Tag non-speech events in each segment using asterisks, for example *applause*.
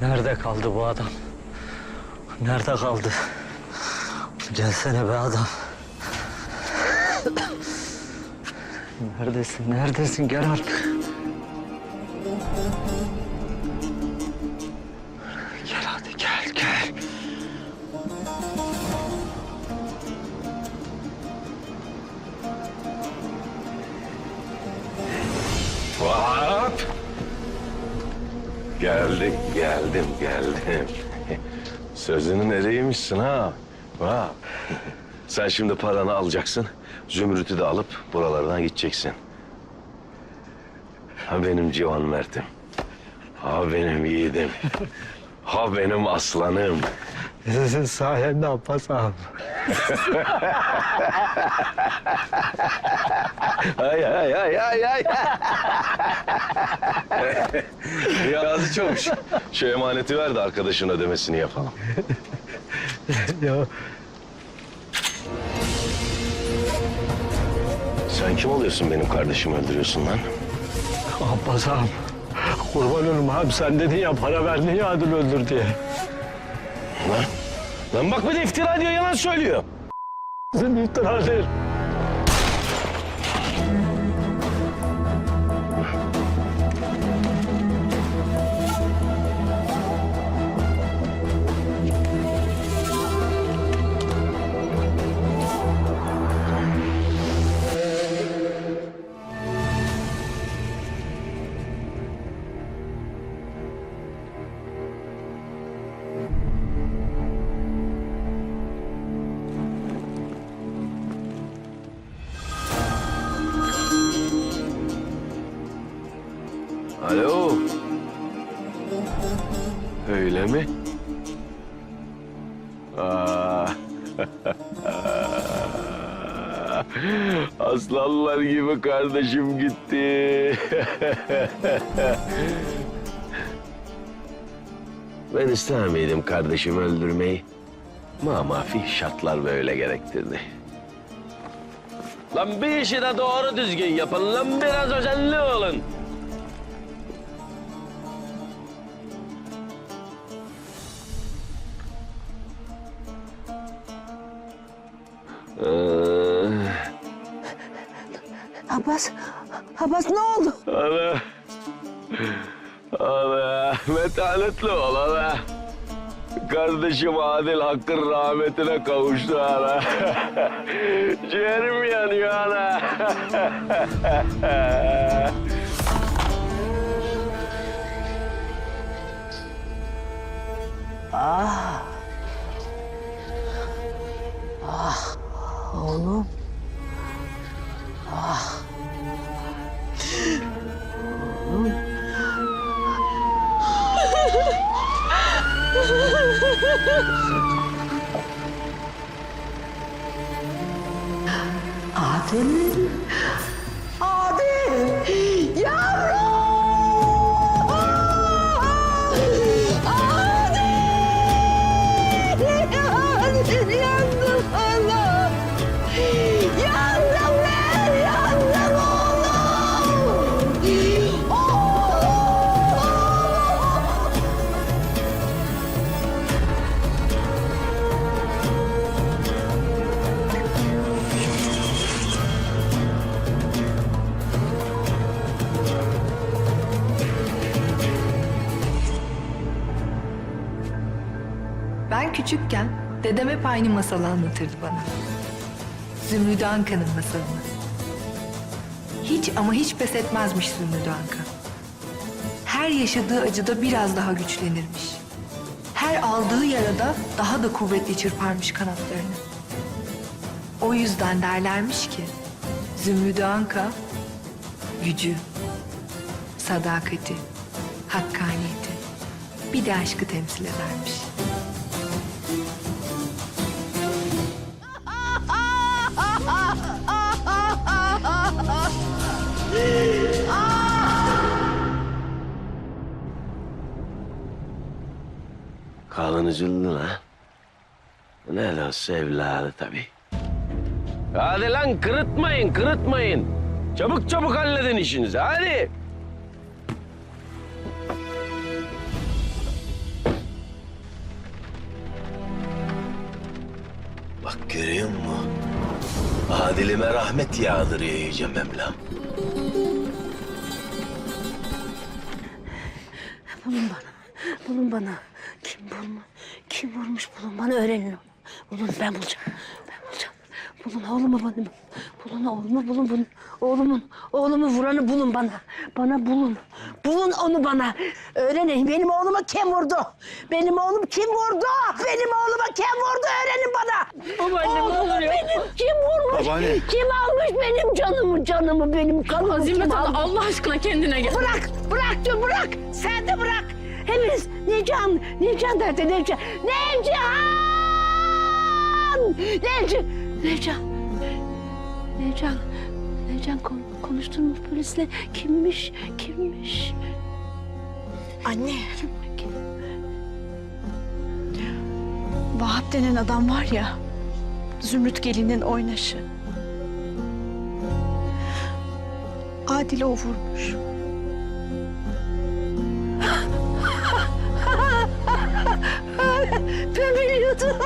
Nerede kaldı bu adam? Nerede kaldı? Gelsene be adam. Neredesin? Neredesin? Gel artık. Geldim, geldim, geldim. Sözünün eriymişsin ha. Vahap. Sen şimdi paranı alacaksın. Zümrüt'ü de alıp buralardan gideceksin. Ha benim civan Mert'im. Ha benim yiğidim. Ha benim aslanım. Sizin sayende Abbas ağam. Ay ay ay ay ay. Yazı çavuş. Şu emaneti ver de arkadaşın ödemesini yapalım. ya Sen kim oluyorsun benim kardeşimi öldürüyorsun lan? Abbas ağam. Kurban olurum abi sen dedin ya para verdin ya Adil öldür diye. Lan, lan bak bir de iftira ediyor, yalan söylüyor. Sizin iftira. Alo. Öyle mi? *laughs* Aslanlar gibi kardeşim gitti. *laughs* ben ister miydim kardeşimi öldürmeyi? Ma mafi şartlar böyle gerektirdi. Lan bir işi de doğru düzgün yapın. Lan biraz özenli olun. Abbas, Abbas ne oldu? ana. Ana. Metanetli ol ana. Kardeşim Adil Hakk'ın rahmetine kavuştu ana. *laughs* Ciğerim yanıyor ana. *laughs* Ah. Adil. Küçükken dedem hep aynı masalı anlatırdı bana. Zümrüdü Anka'nın masalını. Hiç ama hiç pes etmezmiş Zümrüdü Anka. Her yaşadığı acıda biraz daha güçlenirmiş. Her aldığı yarada daha da kuvvetli çırparmış kanatlarını. O yüzden derlermiş ki Zümrüdü Anka gücü, sadakati, hakkaniyeti bir de aşkı temsil edermiş. Kalın üzüldü lan. Ne de olsa evladı tabii. Hadi lan kırıtmayın, kırıtmayın. Çabuk çabuk halledin işinizi, hadi. Bak görüyor musun? Adilime rahmet yağdırıyor Yüce Mevlam. Bulun bana, bulun bana. Vurmuş bulun bana öğrenin onu. Bulun ben bulacağım. Ben bulacağım. Bulun oğlumu bana. Bulun oğlumu bulun bulun. Oğlumun, oğlumu vuranı bulun bana. Bana bulun. Bulun onu bana. Öğrenin benim oğlumu kim vurdu? Benim oğlum kim vurdu? Benim oğluma kim vurdu öğrenin bana. Babaanne Oğlumu benim kim vurmuş? Babaanne. Kim almış benim canımı canımı benim kanımı Azimet kim abla almış? Allah aşkına kendine gel. Bırak, bırak diyor, bırak. Sen de bırak. Hepiniz Necan, Necan derdi, Necan. Necan! Necan, Necan. Necan, Necan kon konuştun mu polisle? Kimmiş, kimmiş? Anne, Kim? Vahap denen adam var ya, Zümrüt gelinin oynaşı. Adil o vurmuş. Biliyordum.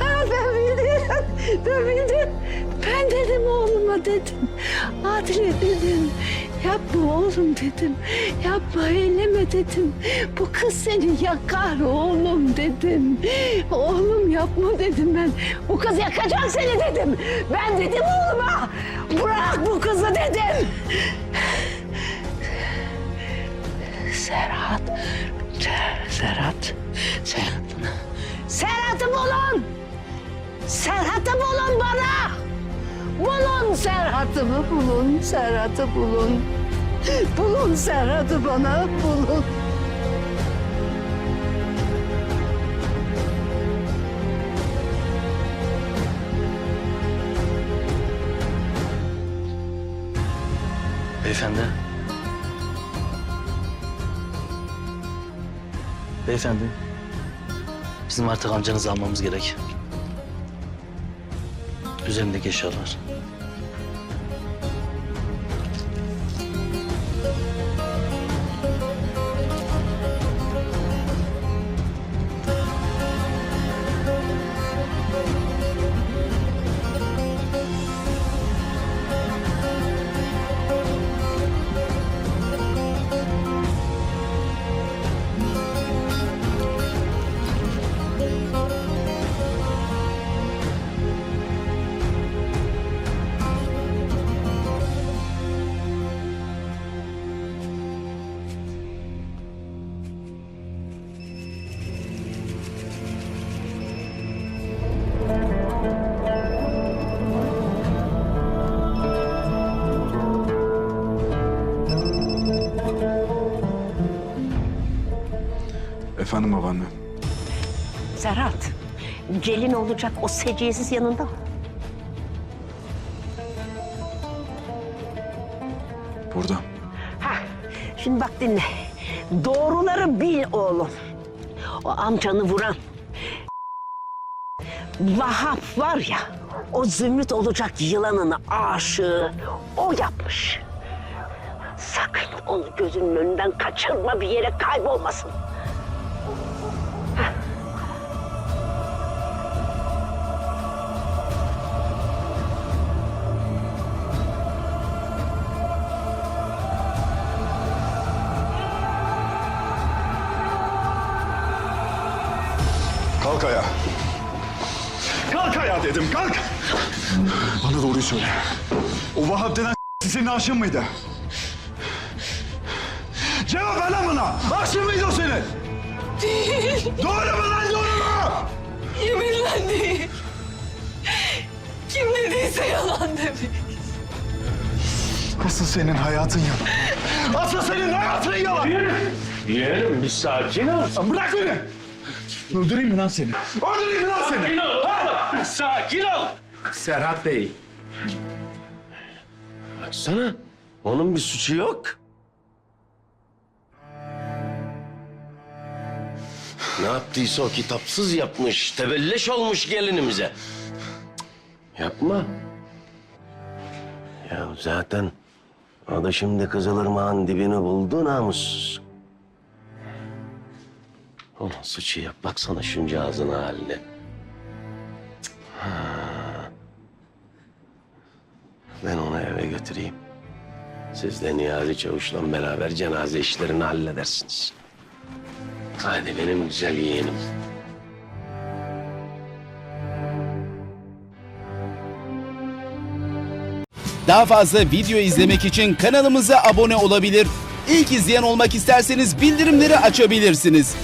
ben bildim. Ben bildim. Ben dedim oğluma dedim. Adile dedim. Yapma oğlum dedim. Yapma eyleme dedim. Bu kız seni yakar oğlum dedim. Oğlum yapma dedim ben. Bu kız yakacak seni dedim. Ben dedim oğluma. Bırak bu kızı dedim. Serhat'ı bulun. Bulun Serhat'ı bana bulun. Beyefendi. Beyefendi. Bizim artık amcanızı almamız gerek. Üzerindeki eşyalar. Gelin olacak o seciyesiz yanında mı? Burada. Ha, şimdi bak dinle. Doğruları bil oğlum. O amcanı vuran Vahap var ya, o zümrüt olacak yılanını aşığı o yapmış. Sakın onu gözünün önünden kaçırma bir yere kaybolmasın. Kalk ayağa. Kalk ayağa dedim kalk. Bana doğruyu söyle. O Vahap denen *laughs* senin aşığın mıydı? Cevap ver lan bana. Aşığın mıydı o senin? Değil. Doğru mu lan doğru mu? Yeminle değil. Kim dediyse yalan demiş. Asıl senin hayatın yalan. Asıl senin hayatın yalan. Yeğenim bir sakin ol. Bırak beni. Öldüreyim mi lan seni? Öldüreyim mi lan seni? ol. Sakin ol. Serhat Bey, Baksana. Onun bir suçu yok. Ne yaptıysa o kitapsız yapmış. Tebelleş olmuş gelinimize. Cık, Yapma. Ya zaten o da şimdi Kızılırmak'ın dibini buldu namussuz. Ulan sıçıya şey baksana şunca ağzının haline. Ha. Ben onu eve götüreyim. Siz de Niyazi Çavuş'la beraber cenaze işlerini halledersiniz. Hadi benim güzel yeğenim. Daha fazla video izlemek için kanalımıza abone olabilir. İlk izleyen olmak isterseniz bildirimleri açabilirsiniz.